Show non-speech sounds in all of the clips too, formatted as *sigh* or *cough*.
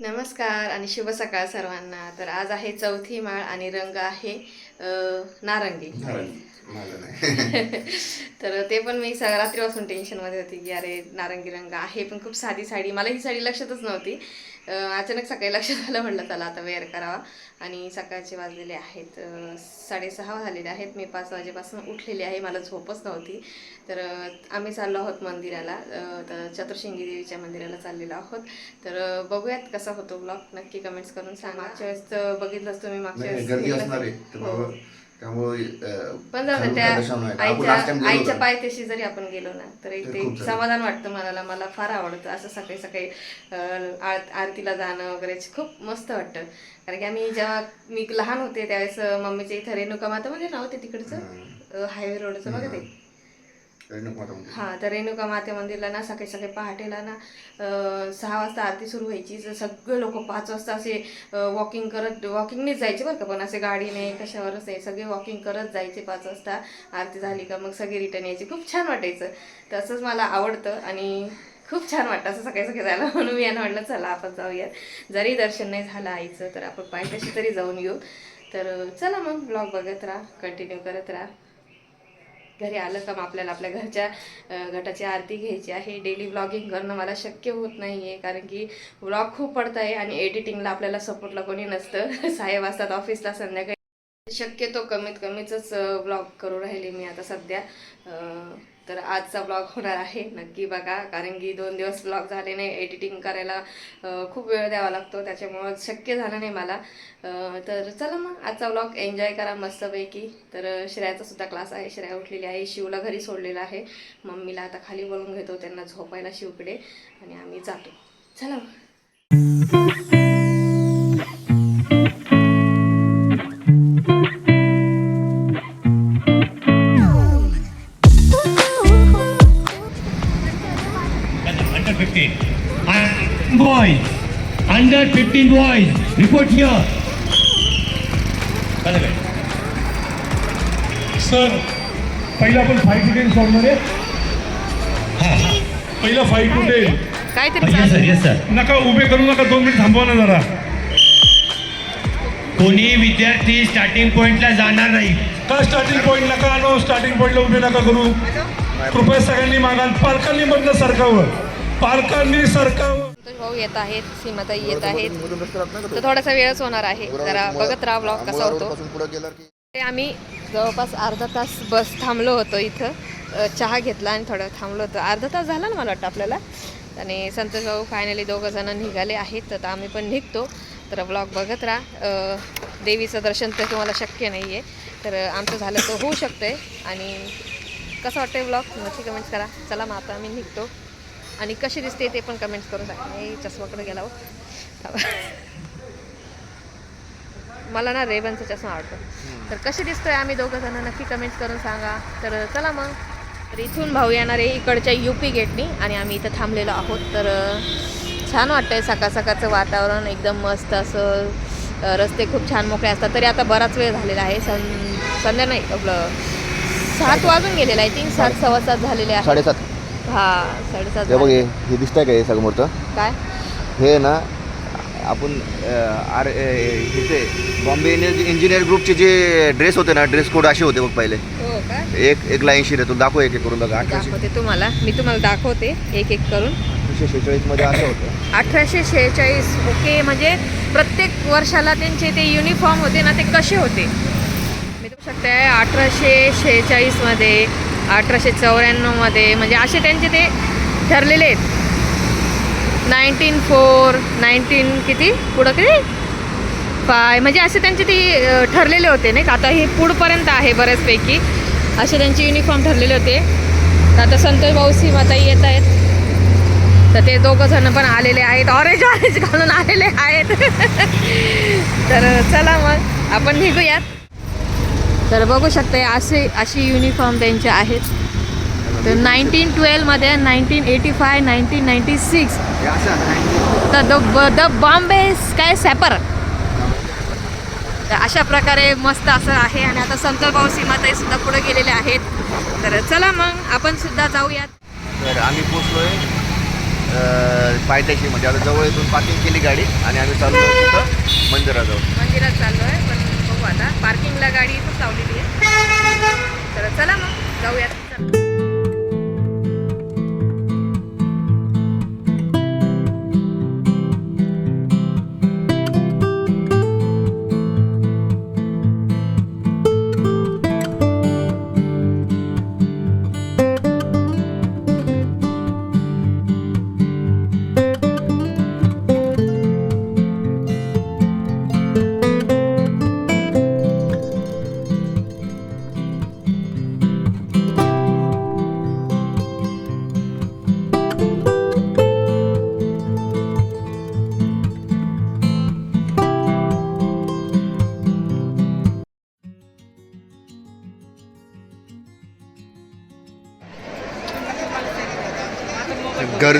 नमस्कार आणि शुभ सकाळ सर्वांना. तर आज आहे चौथी माळ आणि रंग आहे नारंगी. *laughs* तर ते पण मी रात्रीपासून टेन्शनमध्ये होती की अरे नारंगी रंग आहे पण खूप साधी साडी. मला ही साडी लक्षातच नव्हती. अचानक सकाळी लक्षात आलं म्हटलं चला आता वेअर करावा. आणि सकाळचे वाजलेले आहेत साडेसहा झालेले आहेत. मी पाच वाजेपासून उठलेली आहे मला झोपच नव्हती. तर आम्ही चाललो आहोत मंदिराला. तर चतुर्शिंगी देवीच्या मंदिराला चाललेलो आहोत. तर बघूयात कसा होतो ब्लॉग. नक्की कमेंट्स करून सांगा. मागच्या वेळेस बघितलंच तुम्ही मागच्या वेळेस त्यामुळं पण जाऊ दे, खालून त्या आईच्या होतो. पायथ्याशी जरी आपण गेलो ना तर ते. समाधान वाटतं मनाला मला फार आवडतं असं सकाळी सकाळी आरतीला जाणं वगैरे खूप मस्त वाटतं कारण की आम्ही जेव्हा मी लहान होते त्यावेळेस मम्मीच्या इथं रेणुका माता म्हणजे नाव ते तिकडचं हायवे रोडचं बघा ते रेणुक माता मंदिर. हां तर रेणुका माते मंदिरला ना सकाळी सकाळी पहाटेला ना सहा वाजता आरती सुरू व्हायची. तर सगळे लोक पाच वाजता असे वॉकिंग करत वॉकिंगनेच जायचे बरं का पण असे गाडीने कशावरच आहे सगळे वॉकिंग करत जायचे पाच वाजता. आरती झाली का मग सगळे रिटर्न यायचे. खूप छान वाटायचं. तसंच मला आवडतं आणि खूप छान वाटतं असं सकाळी सकाळी जायला. *laughs* म्हणून मी यांना म्हटलं चला आपण जाऊयात. जरी दर्शन नाही झालं आईचं तर आपण पायथ्याशी तरी जाऊन येऊ. तर चला मग ब्लॉग बघत राहा कंटिन्यू करत राहा. घरी आलं का मग आपल्याला आपल्या घरच्या गटाची आरती घ्यायची आहे. डेली व्लॉगिंग करणं मला शक्य होत नाही आहे कारण की व्लॉग खूप पडत आहे आणि एडिटिंगला आपल्याला सपोर्टला कोणी नसतं. साहेब असतात ऑफिसला संध्याकाळी. शक्यतो कमीत कमीच ब्लॉग करू राहिले मी आता सध्या. तर आजचा ब्लॉग होणार आहे. नक्की बघा कारण की दोन दिवस ब्लॉग झाले नाही एडिटिंग करायला खूप वेळ द्यावा लागतो त्याच्यामुळं शक्य झालं नाही मला. तर चला मग आजचा ब्लॉग एन्जॉय करा मस्तपैकी. तर श्रेयाचा सुद्धा क्लास आहे. श्रेया उठलेली आहे शिवला घरी सोडलेला आहे. मम्मीला आता खाली बोलून घेतो त्यांना झोपायला शिवकडे. आणि आम्ही जातो. चला मग. 15 boys. Report here. The way. Sir पहिला आपण फाईव्ह टू टेन सोडणार आहे हा. पहिला फाईव्ह टू टेन काहीतरी येस सर चालू येस सर नका उभे करू नका दोन मिनिट थांबवा ना जरा. कोणी विद्यार्थी स्टार्टिंग पॉइंटला जाणार नाही. का स्टार्टिंग पॉईंट नका आणू? स्टार्टिंग पॉईंटला उभे नका करू. कृपया सगळ्यांनी मागा. पालकांनी मधलं सरकावं पालकांनी सरकावं संतोष भाऊ येत आहेत सीमाताई येत आहेत. तर थोडासा वेळच होणार आहे. जरा बघत राहा ब्लॉग कसा होतो. आम्ही जवळपास अर्धा तास बस थांबलो होतो इथं. चहा घेतला आणि थोडं थांबलो होतो. अर्धा तास झाला ना मला वाटतं आपल्याला. आणि संतोष भाऊ फायनली दोघं जण निघाले आहेत. तर आम्ही पण निघतो. तर ब्लॉग बघत राहा. देवीचं दर्शन तर तुम्हाला शक्य नाही आहे तर आमचं झालं तर होऊ शकतंय. आणि कसं वाटतंय ब्लॉग नक्की कमेंट्स करा. चला मग आता आम्ही निघतो. आणि कशी दिसते ते पण कमेंट्स करून सांगा. मी चष्माकडे गेला हो. मला ना रेबनचा चष्मा आवडतो. तर कसे दिसतोय आम्ही दोघं जण नक्की कमेंट्स करून सांगा. तर चला मग. तर इथून भाऊ येणार आहे इकडच्या यू पी गेटनी आणि आम्ही इथं थांबलेलो आहोत. तर छान वाटतंय सकाळ सकाळचं वातावरण. एकदम मस्त असं रस्ते खूप छान मोकळे असतात. तरी आता बराच वेळ झालेला आहे. सं संध्या नाही आपलं सात वाजून गेलेलं आहे. थिंक सात सव्वा सात झालेले आहे. साडेसात. हा साडेसात हे बघ. हे हे दिसतंय का हे समोरचं काय? हे ना आपण अं, आर इथे बॉम्बे इंजिनियर ग्रुपचे जे ड्रेस होते ना ड्रेस कोड असे होते बघ पहिले. हो का? एक एक लाईनशी रे तू दाखव एक एक करून बघा अठराशे दाखवते तुम्हाला. मी तुम्हाला दाखवते एक एक करून. अठराशे शेहेचाळीसमध्ये असं होतं. अठराशे शेहेचाळीस ओके म्हणजे प्रत्येक वर्षाला त्यांचे ते युनिफॉर्म होते ना ते कसे होते? मी बघू शकते अठराशे शेहेचाळीसमध्ये अठराशे चौऱ्याण्णवमध्ये म्हणजे असे त्यांचे ते ठरलेले आहेत. नाईन्टीन फोर नाईन्टीन किती? पुढं किती? फाय. म्हणजे असे त्यांचे ते ठरलेले होते नाही का? आता हे पुढपर्यंत आहे बऱ्याचपैकी. असे त्यांचे युनिफॉर्म ठरलेले होते. तर आता संतोष भाऊ सीमाताई येत आहेत. तर ते दोघं जण पण आलेले आहेत. ऑरेंज ऑरेंज घालून आलेले आहेत. *laughs* तर चला मग आपण निघूयात. तर बघू शकता असे अशी युनिफॉर्म त्यांचे आहेत. तर nineteen ट्वेल्वमध्ये nineteen eighty five nineteen ninety six तर द द बॉम्बे काय सॅपर तर अशा प्रकारे मस्त असं आहे आणि आता संत भाऊ सीमाताई सुद्धा पुढे गेलेले आहेत. तर चला मग आपण सुद्धा जाऊयात. तर आम्ही पोचलोय पायथ्याशीमध्ये आता जवळ इथून पार्किंग केली गाडी आणि आम्ही चाललो मंदिराजवळ. मंदिरात चाललो आहे आता पार्किंगला गाडी इथंच लावलेली आहे. तर चला मग जाऊयात.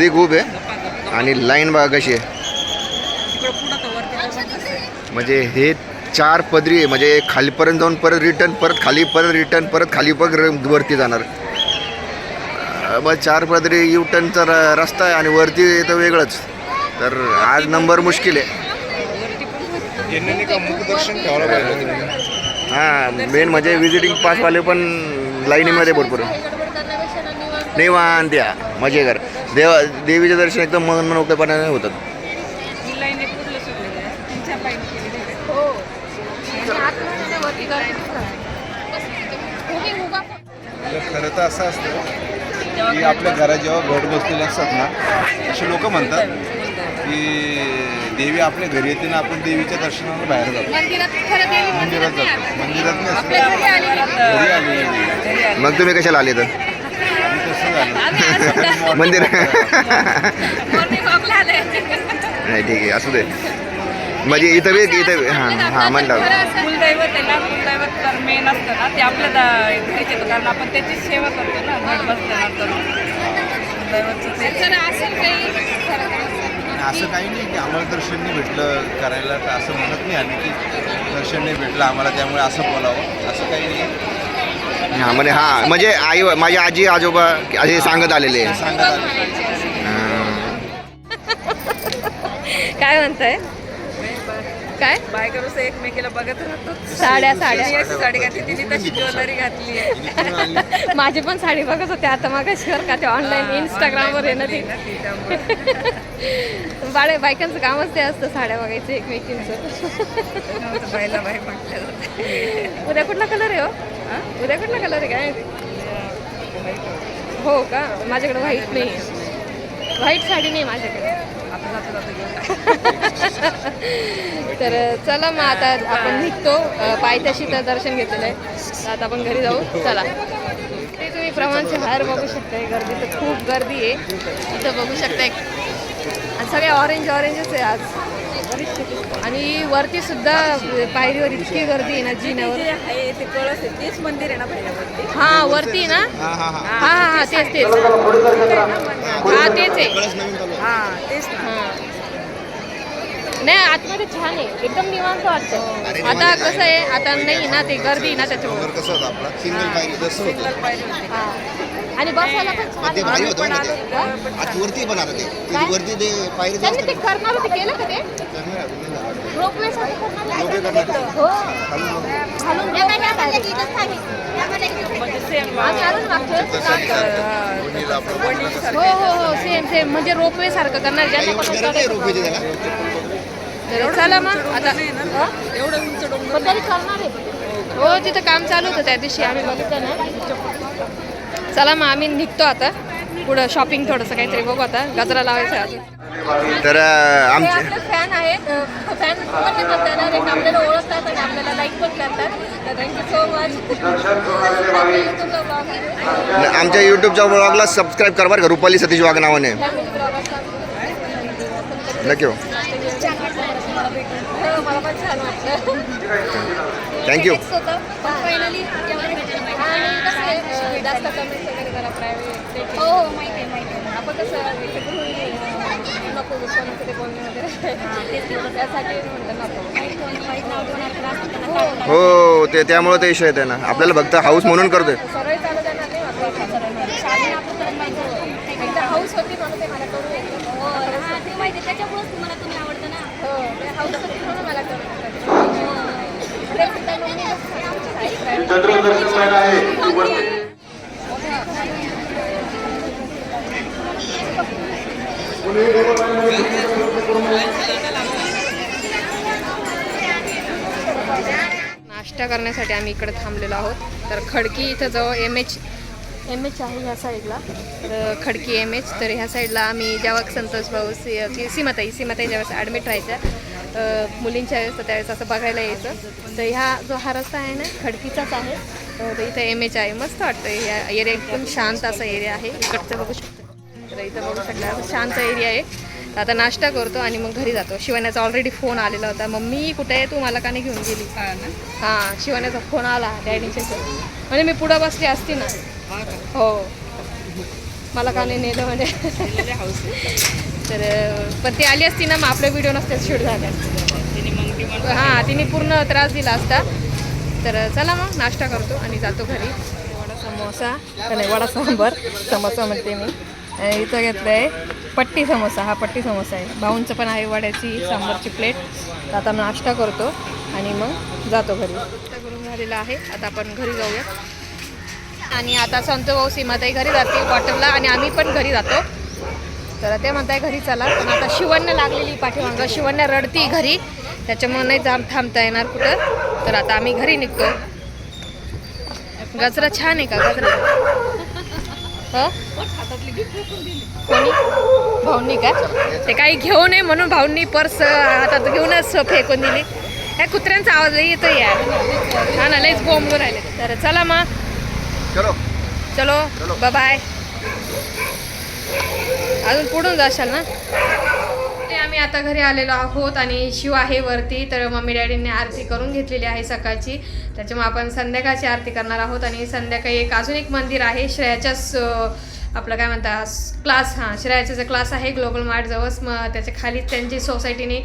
गर्दी खूप आहे. आणि लाईन बघा कशी आहे. म्हणजे हे चार पदरी आहे. म्हणजे खालीपर्यंत जाऊन परत रिटर्न परत खाली परत रिटर्न परत खाली परत वरती जाणार. मग चार पदरी यू टर्नचा रस्ता आहे आणि वरती तर वेगळंच. तर आज नंबर मुश्किल आहे. हां मेन म्हणजे विजिटिंग पासवाले पण लाईनीमध्ये भरपूर आहे. निवांत या. मजेकर देवा देवीचे दर्शन एकदम मन मनोक्तपणाने होतात. हो. खरं तर असं असतं की आपल्या घरात जेव्हा घट बसलेले असतात ना असे लोक म्हणतात की देवी आपल्या घरी येते ना आपण देवीच्या दर्शनाला बाहेर जातो. मंदिरात खरं देवी मंदिरात मंदिरात नाही जातो. मंदिरात नाही आपल्या असं. घरी आलेली घरी आली मग तुम्ही कशाला आले तर? आणि मंदिर. नाही ठीक आहे असू दे. म्हणजे इथं बी इथं हां हां म्हणलं कुलदैवत आहे ना कुलदैवत तर मेन असतं ना ते आपल्या दा- घरीच येतं कारण आपण त्याची सेवा करतो ना घट बसल्यानंतर कुलदैवतचं ते. जर असेल काही खरं तर असं. काही नाही की आम्हाला दर्शन नाही भेटलं करायला तर असं म्हणत नाही आम्ही की दर्शन नाही भेटलं आम्हाला त्यामुळे असं बोलावं. असं काही नाही. हां म्हणजे हां म्हणजे आई माझी आजी आजोबा असे सांगत आलेले. आहे. सांगा आलं. हां. काय म्हणताय? काय? बायका नुसतं एकमेकीला बघत राहतो. साड्या साड्या. साडी घातली. तिने तशी ज्वेलरी घातली. आहे माझी पण साडी बघत होते आता बरं का ते ऑनलाईन इंस्टाग्रामवर आहे ना ती. *laughs* बाळे बायकांचं कामच ते असतं साड्या बघायचं एकमेकींचं. उद्या कुठला कलर आहे हो? उद्या कुठला कलर आहे काय? हो का? माझ्याकडे व्हाईट नाही व्हाईट साडी नाही माझ्याकडे. *laughs* तर चला मग आता आपण निघतो. पायथ्याशी तर दर्शन घेतलेलं आहे. आता आपण घरी जाऊ. चला. प्रमाणचे बाहेर बघू शकताय. गर्दी तर खूप गर्दी आहे. इथं बघू शकताय. आणि सगळे ऑरेंज ऑरेंजच आहे आज. आणि वरती सुद्धा पायरीवर इतकी गर्दी आहे ना जिन्यावर. जे आहे ते कळस आहे. तेच मंदिर आहे ना पहिल्यावरती हा वरती ना? हां हां हां. हा हा हा तेच तेच. हा तेच आहे. हा तेच ना. हा. नाही आतमध्ये छान आहे. एकदम निवांत वाटतं आता कसं आहे. आता नाही ना ते गर्दी ना त्याच्यामुळे. कसं होतं आपला? सिंगल पायरी जसं होतं. पाहिजे होते. हा. आणि बसायला पण छान ते. भारी होतं आता वरती पण आता ते. काय? ते वरती ते पायरी त्यांनी ते करणार होते केलं का ते? रोपवे हो. घालून म्हणजे हो हो हो. Same same. म्हणजे रोपवे सारखं करणार. ज्यांना पण तर चला मग आता हं? एवढं उंच डोंगर पण तरी करणार आहे. हो तिथं काम चालू होतं त्या दिवशी आम्ही बघितलं ना. चला मग आम्ही निघतो आता. पुढं शॉपिंग थोडंसं काहीतरी बघू आता. गजरा लावायचा आहे अजून. तर हे आमचे फॅन आहेत फॅन पण आपल्याला ओळखतात आणि आपल्याला लाईक पण करतात. तर थँक्यू सो मच आमच्या यूट्यूबच्या ब्लॉगला सबस्क्राईब करा बरं का रुपाली सतीश वाघ नावाने. नक्की हो. मला पण छान वाटलं. थँक्यू फायनली जास्त कमेंट्स वगैरे करा प्रायव्हेट हो माहिती आहे माहिती आहे. आपण कसं इथे गृहिणी आहे, नको कोणाचं ते बोलणे वगैरे. त्यासाठी म्हणलं नको. हो. ते त्यामुळे ते इशू येते ना. आपल्याला फक्त हाऊस म्हणून करतोय. सरळ चालू देणार नाही वाटतं. हाऊस होती म्हणून ते मला करू येतं. हो हा ते माहिती आहे. त्याच्यामुळेच तुम्हाला तुम्ही आवडतं ना हो ते हाऊस होती म्हणून मला करू येतं. ते सुद्धा मम्मी नाश्ता करण्यासाठी आम्ही इकडे थांबलेलो आहोत. तर खडकी इथं जवळ एम एच एम एच आहे ह्या साईडला. तर खडकी एम एच तर ह्या साईडला आम्ही जेव्हा संतोष भाऊ सी की सीमाताई सीमाताई ज्यावेळेस ॲडमिट राहायच्या मुलींच्या वेळेस तर त्यावेळेस असं बघायला यायचं. तर ह्या जो हा रस्ता आहे ना खडकीचाच आहे. तर इथं एम एच आहे. मस्त वाटतं ह्या एरिया एकदम शांत असा एरिया आहे. इकडचं बघू शकतो. तर इथं बघू शकता. शांत एरिया आहे. आता नाश्ता करतो आणि मग घरी जातो. शिवण्याचा ऑलरेडी फोन आलेला होता. मम्मी कुठे आहे? तू मला का नाही घेऊन गेली? हां शिवण्याचा फोन आला. डॅडीच्या म्हणजे मी पुढं बसली असती ना. हो मला का नाही नेलं म्हणजे तर पण ती आली असती ना मग आपले व्हिडिओ नसते शूट झाले हां तिने पूर्ण त्रास दिला असता. तर चला मग नाश्ता करतो आणि जातो घरी. वडा समोसा नाही वडा सांबर समोसा म्हणते मी. इथं घेतलं आहे पट्टी समोसा. हा पट्टी समोसा आहे. भाऊंचं पण आहे वड्याची सांबारची प्लेट. तर आता नाश्ता करतो आणि मग जातो घरी. नाश्ता करून झालेला आहे. आता आपण घरी जाऊया. आणि आता संत भाऊ सीमाताई घरी जाते बॉटलला आणि आम्ही पण घरी जातो. तर ते म्हणताय घरी चला. पण आता शिवण्य लागलेली पाठीमागं. शिवण्य रडती घरी. त्याच्यामुळे नाही जाम थांबता येणार कुठं. तर आता आम्ही घरी निघतो. गजरा छान आहे का? गजरा. हं? कोणी? भाऊंनी का? ते काही घेऊ नये म्हणून भाऊंनी पर्स हातात घेऊनच फेकून दिली. ह्या कुत्र्यांचा आवाज येतो यार. हा ना लईच बोंबून राहिले. तर चला मग. चलो. चलो. बाय अजून पुढून जाशाल ना? ते आम्ही आता घरी आलेलो आहोत आणि शिव आहे वरती तर मम्मी डॅडींनी आरती करून घेतलेली आहे सकाळची. त्याच्यामुळे आपण संध्याकाळची आरती करणार आहोत आणि संध्याकाळी एक अजून एक मंदिर आहे श्रेयाच्याच आपलं काय म्हणतात क्लास हां श्रेयाचा जो क्लास आहे ग्लोबल मार्टजवळच मग त्याच्याखाली त्यांची सोसायटीने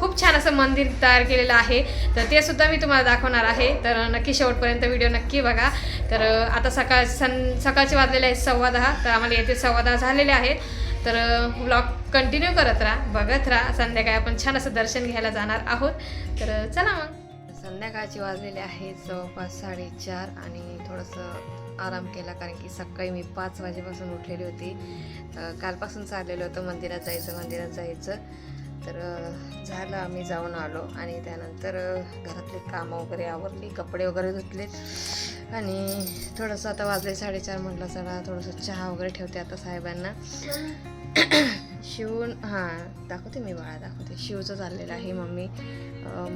खूप छान असं मंदिर तयार केलेलं आहे. तर ते सुद्धा मी तुम्हाला दाखवणार आहे. तर नक्की शेवटपर्यंत व्हिडिओ नक्की बघा. तर आता सकाळ सं सकाळचे वाजलेले आहेत सव्वा दहा तर आम्हाला येथे सव्वा दहा झालेले आहेत. तर व्लॉग कंटिन्यू करत राहा बघत राहा. संध्याकाळी आपण छान असं दर्शन घ्यायला जाणार आहोत. तर चला मग. संध्याकाळचे वाजलेले आहे जवळपास साडेचार आणि थोडंसं आराम केला कारण की सकाळी मी पाच वाजेपासून उठलेली होती. कालपासून चाललेलं होतं मंदिरात जायचं मंदिरात जायचं. तर झालं आम्ही जाऊन आलो आणि त्यानंतर घरातले कामं वगैरे आवरली कपडे वगैरे धुतलेत आणि थोडंसं आता वाजले साडेचार म्हटलं चला थोडंसं चहा वगैरे ठेवते आता साहेबांना. शिवून हां दाखवते मी बाळा दाखवते. शिवचं चाललेलं आहे मम्मी.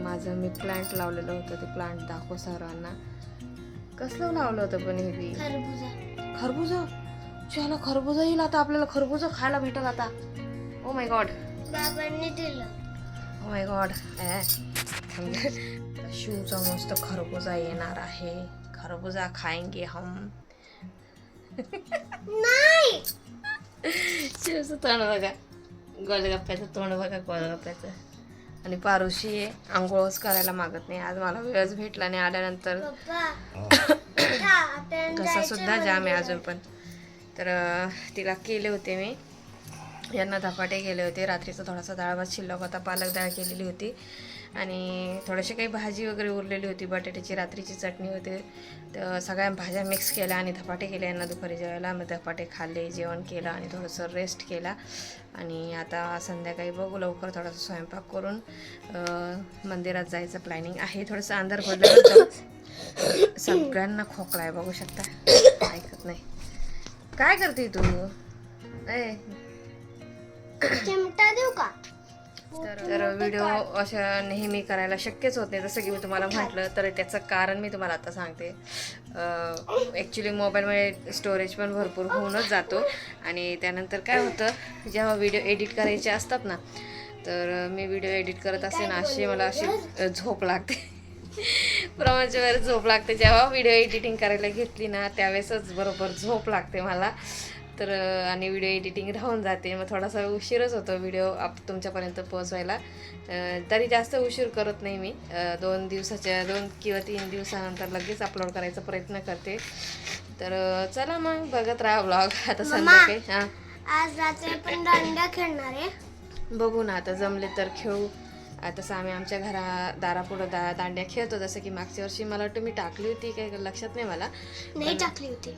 माझं मी प्लांट लावलेलं होतं ते प्लांट दाखव सर्वांना कसलं लावलं होतं पण हे बी? खरबुजा. चला खरबुजा येईल आता आपल्याला. खरबुजा खायला भेटल आता. ओ माय गॉड बाबांनी दिलं. ओ माय गॉड शिवचा मस्त खरबुजा येणार आहे. खरबुजा खाएंगे हम. नाही! शिवचं तोंड बघा. गोलगप्प्याचं तोंड बघा गोलगप्प्याचं. आणि पारुशी आंघोळच करायला मागत नाही. आज मला वेळच भेटला नाही आल्यानंतर. घसा सुद्धा जाम आहे अजून पण. तर तिला केले होते मी. यांना धपाटे केले होते. रात्रीचा थोडासा डाळ भात शिल्लक होता. पालक डाळ केलेली होती. आणि थोडीशी काही भाजी वगैरे उरलेली होती. बटाट्याची रात्रीची चटणी होती. तर सगळ्या भाज्या मिक्स केल्या आणि धपाटे केले यांना दुपारी जेवायला. मग धपाटे खाल्ले जेवण केलं आणि थोडंसं रेस्ट केला. आणि आता संध्याकाळी बघू लवकर थोडासा स्वयंपाक करून मंदिरात जायचं प्लॅनिंग आहे. थोडंसं अंधार पडलं सगळ्यांना खोकला आहे. बघू शकता. ऐकत नाही. काय करते तू? ए चिमटा देऊ का? तर व्हिडिओ अशा नेहमी करायला शक्यच होत नाही. जसं की मी तुम्हाला म्हटलं तर त्याचं कारण मी तुम्हाला आता सांगते. ॲक्च्युली मोबाईलमध्ये स्टोरेज पण भरपूर होऊनच जातो. आणि त्यानंतर काय होतं जेव्हा व्हिडिओ एडिट करायचे असतात ना तर मी व्हिडिओ एडिट करत असते ना अशी मला अशी झोप लागते. प्रमाणच्या झोप लागते. जेव्हा व्हिडिओ एडिटिंग करायला घेतली ना त्यावेळेसच बरोबर झोप लागते मला. तर आणि व्हिडिओ एडिटिंग राहून जाते. मग थोडासा उशीरच होतो व्हिडिओ आप तुमच्यापर्यंत पोहोचवायला. तरी जास्त उशीर करत नाही मी. दोन दिवसाच्या दोन किंवा तीन दिवसानंतर लगेच अपलोड करायचा प्रयत्न करते. तर चला मग बघत राहा ब्लॉग आता संध्याकाळी हां. आज रात्री आपण दांड्या खेळणार आहे. बघू ना आता जमले तर खेळू. तसं आम्ही आमच्या घरा दारापुढं दा दांड्या खेळतो. जसं की मागच्या वर्षी मला वाटतं मी टाकली होती काही लक्षात नाही मला. नाही टाकली होती.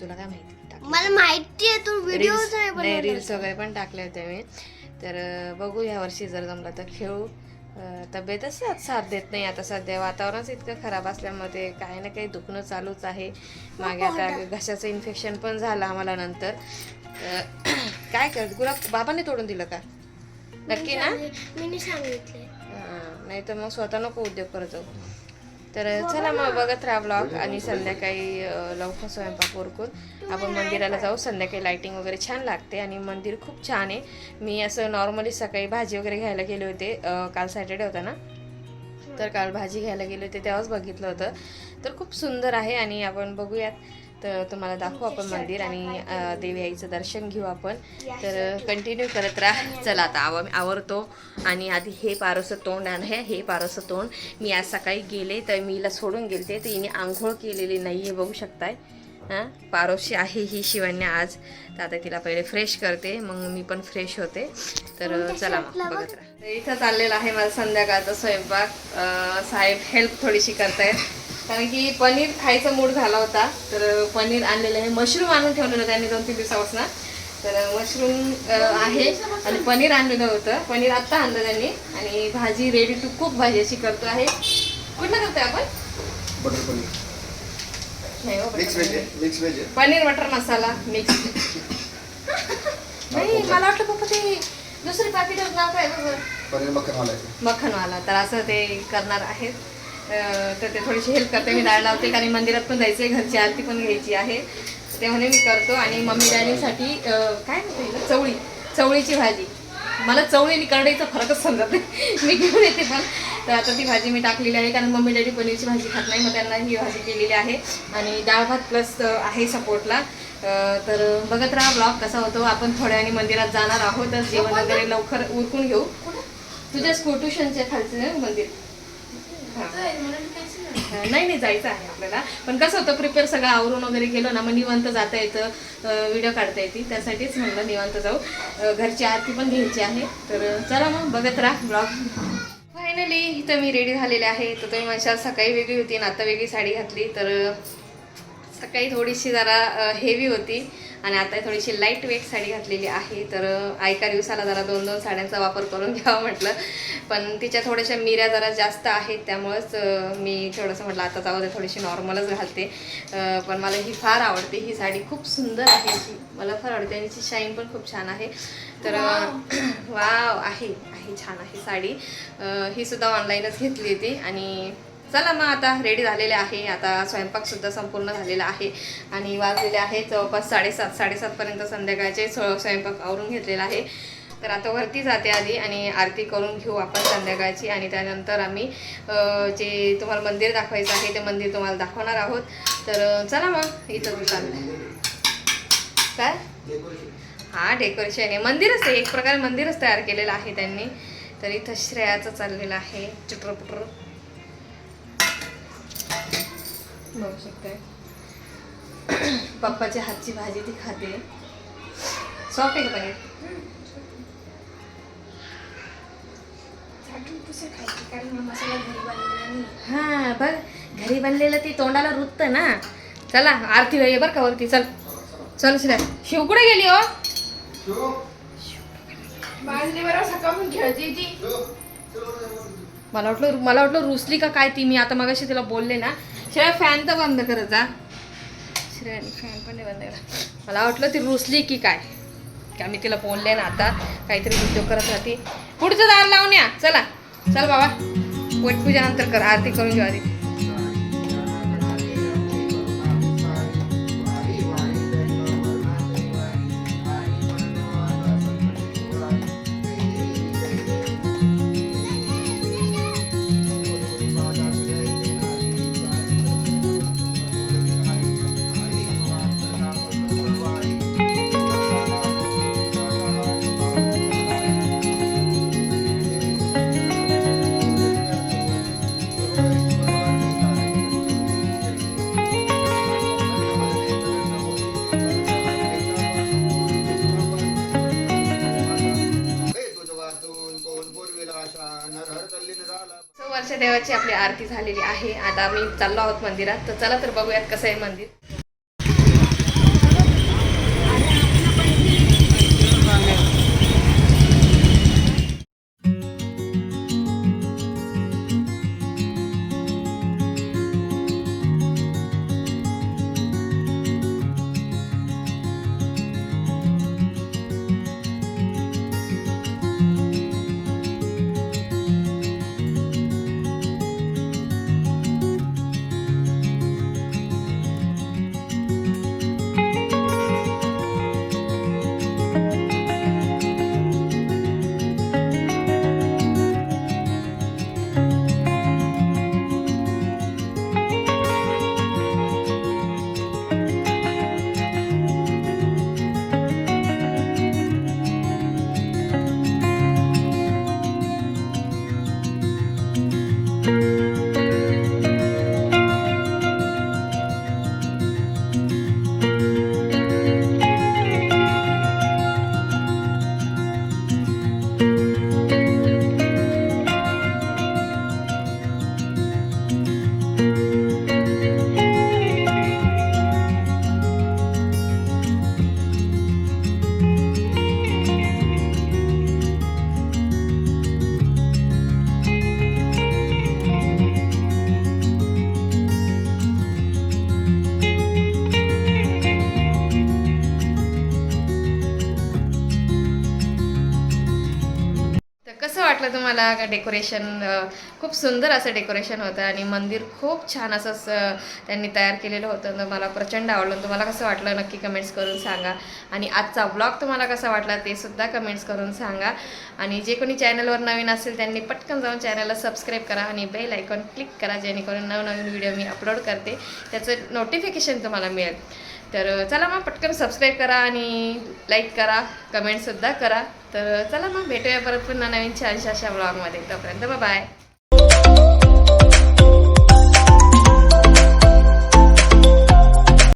तुला काय माहिती? मला माहिती आहे तू व्हिडिओ रील्स नाही वगैरे पण टाकले होते मी. तर बघू ह्या वर्षी जर जमलं तर खेळू. तब्येतच साथ देत नाही आता सध्या. वातावरणच इतकं खराब असल्यामुळे काही ना काही दुखणं चालूच आहे. मागे आता घशाचं इन्फेक्शन पण झालं आम्हाला नंतर. *clears throat* काय कर गुलाब बाबांनी तोडून दिलं का? नक्की ना? मी सांगितले हां, नाही तर मग स्वतः नको उद्योग करत जाऊ. तर चला मग बघत राहा ब्लॉग आणि संध्याकाळी लवकर स्वयंपाक उरकून आपण मंदिराला जाऊ. संध्याकाळी लाईटिंग वगैरे छान लागते आणि मंदिर खूप छान आहे. मी असं नॉर्मली सकाळी भाजी वगैरे घ्यायला गेले होते काल सॅटर्डे होता ना? तर काल भाजी घ्यायला गेले होते तेव्हाच बघितलं होतं. तर खूप सुंदर आहे आणि आपण बघूयात. तर तुम्हाला दाखवू आपण मंदिर आणि देवी आईचं दर्शन घेऊ आपण. तर कंटिन्यू करत राहा. चला आता आव आवरतो. आणि आधी हे पारोसं तोंड आहे हे पारोसं तोंड. मी आज सकाळी गेले तर मी हिला सोडून गेलते तर हिने आंघोळ केलेली नाही आहे बघू शकताय. हां? पारोशी आहे ही शिवण्या आज. तर आता तिला पहिले फ्रेश करते मग मी पण फ्रेश होते. तर चला मग बघत राहा. इथं चाललेला आहे माझा संध्याकाळचा स्वयंपाक. साहेब हेल्प थोडीशी करतायत. कारण की पनीर खायचा मूड झाला होता. तर पनीर आणलेलं आहे. मशरूम आणून ठेवलेलं त्यांनी दोन तीन दिवसापासून. तर मशरूम आहे. आणि पनीर आणलेलं होतं. पनीर आत्ता आणलं त्यांनी. आणि भाजी रेडी टू कुक भाजी अशी करतो आहे. कुठलं करतोय आपण? बटर पनीर. नाही हो, मिक्स butter व्हेज पनीर. आहे मिक्स व्हेज आहे. पनीर मटर मसाला मिक्स नाही मला वाटलं पप्पा ते दुसरे पाकिट नाव काय बघ. पनीर मक्खन वालायचं मखनवाला तर असं ते करणार आहेत. तर ते थोडीशी हेल्प करते. मी डाळ लावते कारण मंदिरात पण जायचं आहे घरची आरती पण घ्यायची आहे. ते म्हणे मी करतो. आणि मम्मी डॅडीसाठी काय म्हणते? चवळी. चवळीची भाजी. मला चवळी आणि करडईचा फरकच समजत नाही. *laughs* मी घेऊन येते पण. तर आता ती भाजी मी टाकलेली आहे कारण मम्मी डॅडी पनीरची भाजी खात नाही मग त्यांना ही भाजी केलेली आहे. आणि डाळ भात प्लस आहे सपोर्टला तर बघत राहा ब्लॉग कसा होतो. आपण थोड्या मंदिरात जाणार आहोत. तर जेवण वगैरे लवकर उरकून घेऊ. तुझ्या स्कूट्युशनच्या खालचं मंदिर? नाही नाही जायचं आहे आपल्याला. पण कसं होतं प्रिपेअर सगळं आवरून वगैरे गेलो ना मग निवांत जाता येतं. व्हिडिओ काढता येते. त्यासाठीच म्हणलं निवांत जाऊ. घरची आरती पण घ्यायची आहे. तर चला मग बघत राहा ब्लॉग फायनली इथं मी रेडी झालेले आहे. तर तुम्ही म्हणशाल सकाळी वेगळी होती आणि आता वेगळी साडी घातली. तर सकाळी थोडीशी जरा हेवी होती. आणि आता थोडीशी लाइट वेट साडी घातलेली आहे. तर एका दिवसाला जरा दोन दोन साड्यांचा वापर करून घ्यावा म्हटलं. पण तिच्या थोड्याशा मिऱ्या जरा जास्त आहेत त्यामुळंच मी थोडंसं म्हटलं आता जाऊ दे थोडीशी नॉर्मलच घालते. पण मला ही फार आवडते. ही साडी खूप सुंदर आहे. मला फार आवडते. आणि तिची शाईन पण खूप छान आहे. तर *clears throat* वाव आहे आहे छान आहे साडी. ही सुद्धा ऑनलाईनच घेतली होती. आणि चला मग आता रेडी झालेले आहे. आता स्वयंपाकसुद्धा संपूर्ण झालेला आहे. आणि वाजलेले आहे जवळपास साडेसात साडेसातपर्यंत संध्याकाळचे स्व स्वयंपाक आवरून घेतलेला आहे. तर आता वरती जाते आधी आणि आरती करून घेऊ आपण संध्याकाळची. आणि त्यानंतर आम्ही जे तुम्हाला मंदिर दाखवायचं आहे ते मंदिर तुम्हाला दाखवणार आहोत. तर चला मग इथं चाललं काय? हा डेकोरेशन आहे. मंदिरच आहे. एक प्रकारे मंदिरच तयार केलेलं आहे त्यांनी. तर इथं श्रेयाचं चाललेलं आहे. चुटरपुटर बघू शकताय. पप्पाच्या हातची भाजी ती खाते. सॉफ्ट आहे का पनीर हा बघ घरी बनलेलं ते तोंडाला रुततं ना. चला आरती वेळ बरं का वरती. चल चल श्रेया शिव कुठे गेली हो? मला वाटलं मला वाटलं रुसली का काय ती मी आता मगाशी तिला बोलले ना. श्रेया फॅन तर बंद करत जा. श्रेयाने फॅन पण नाही बंद केला मला वाटलं ती रुसली की काय? का मी तिला बोलले ना आता काहीतरी उद्योग करत राहते. पुढचं दार लावून या. चला. चल बाबा. वटपूजा कर. आरती करून घेऊ आधी. देवाची आपली आरती झालेली आहे. आता आम्ही चाललो आहोत मंदिरात. तर चला तर बघूयात कसं आहे मंदिर. वाटलं तुम्हाला का डेकोरेशन खूप सुंदर असं डेकोरेशन होतं आणि मंदिर खूप छान असं त्यांनी तयार केलेलं होतं. तर मला प्रचंड आवडलं. तुम्हाला कसं वाटलं नक्की कमेंट्स करून सांगा. आणि आजचा ब्लॉग तुम्हाला कसा वाटला ते सुद्धा कमेंट्स करून सांगा. आणि जे कोणी चॅनलवर नवीन असेल त्यांनी पटकन जाऊन चॅनलला सबस्क्राईब करा आणि बेल आयकॉन क्लिक करा जेणेकरून नवनवीन व्हिडिओ मी अपलोड करते. त्याचं नोटिफिकेशन तुम्हाला मिळेल. तर चला मग पटकन सबस्क्राईब करा आणि लाईक करा कमेंटसुद्धा करा. तर चला मग भेटूया परत पुन्हा नवीन छानशा अशा ब्लॉगमध्ये तोपर्यंत बाय